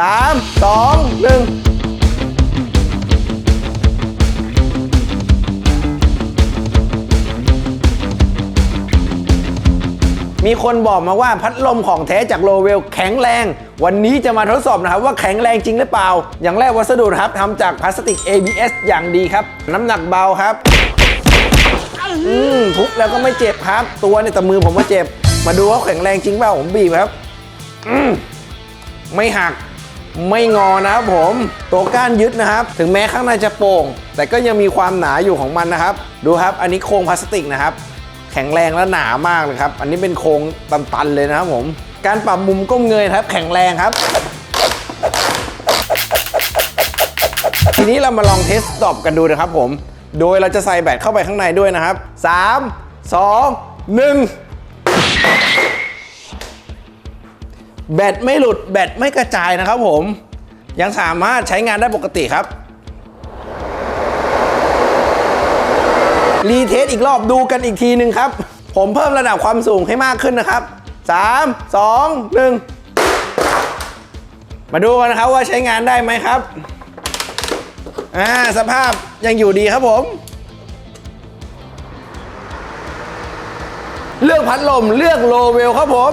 สามสองหนึ่งมีคนบอกมาว่าพัดลมของแท้จากโลเวลแข็งแรง วันนี้จะมาทดสอบนะครับว่าแข็งแรงจริงหรือเปล่า อย่างแรกวัสดุนะครับทำจากพลาสติก ABS อย่างดีครับ น้ำหนักเบาครับ อืมทุบแล้วก็ไม่เจ็บครับ ตัวเนี่ยแต่มือผมว่าเจ็บ มาดูว่าแข็งแรงจริงเปล่าผมบีบครับ อืมไม่หัก ไม่งอนะครับผมตัวก้านยึดนะครับ ถึงแม้ข้างในจะโป่ง แต่ก็ยังมีความหนาอยู่ของมันนะครับ ดูครับอันนี้โครงพลาสติกนะครับ แข็งแรงและหนามากเลยครับ อันนี้เป็นโครงตันๆเลยนะครับผม การปรับมุมก้มเงยครับ แข็งแรงครับ ทีนี้เรามาลองเทสตอบกันดูนะครับผม โดยเราจะใส่แบตเข้าไปข้างในด้วยนะครับ 3 2 1 แบตไม่หลุดแบตไม่กระจายนะครับผม ยังสามารถใช้งานได้ปกติครับ รีเทสอีกรอบดูกันอีกทีหนึ่งครับ ผมเพิ่มระดับความสูงให้มากขึ้นนะครับ 3 2 1 มาดูกันนะครับว่าใช้งานได้ไหมครับอ่าสภาพยังอยู่ดีครับผม เลือกพัดลมเลือกโลเวลครับผม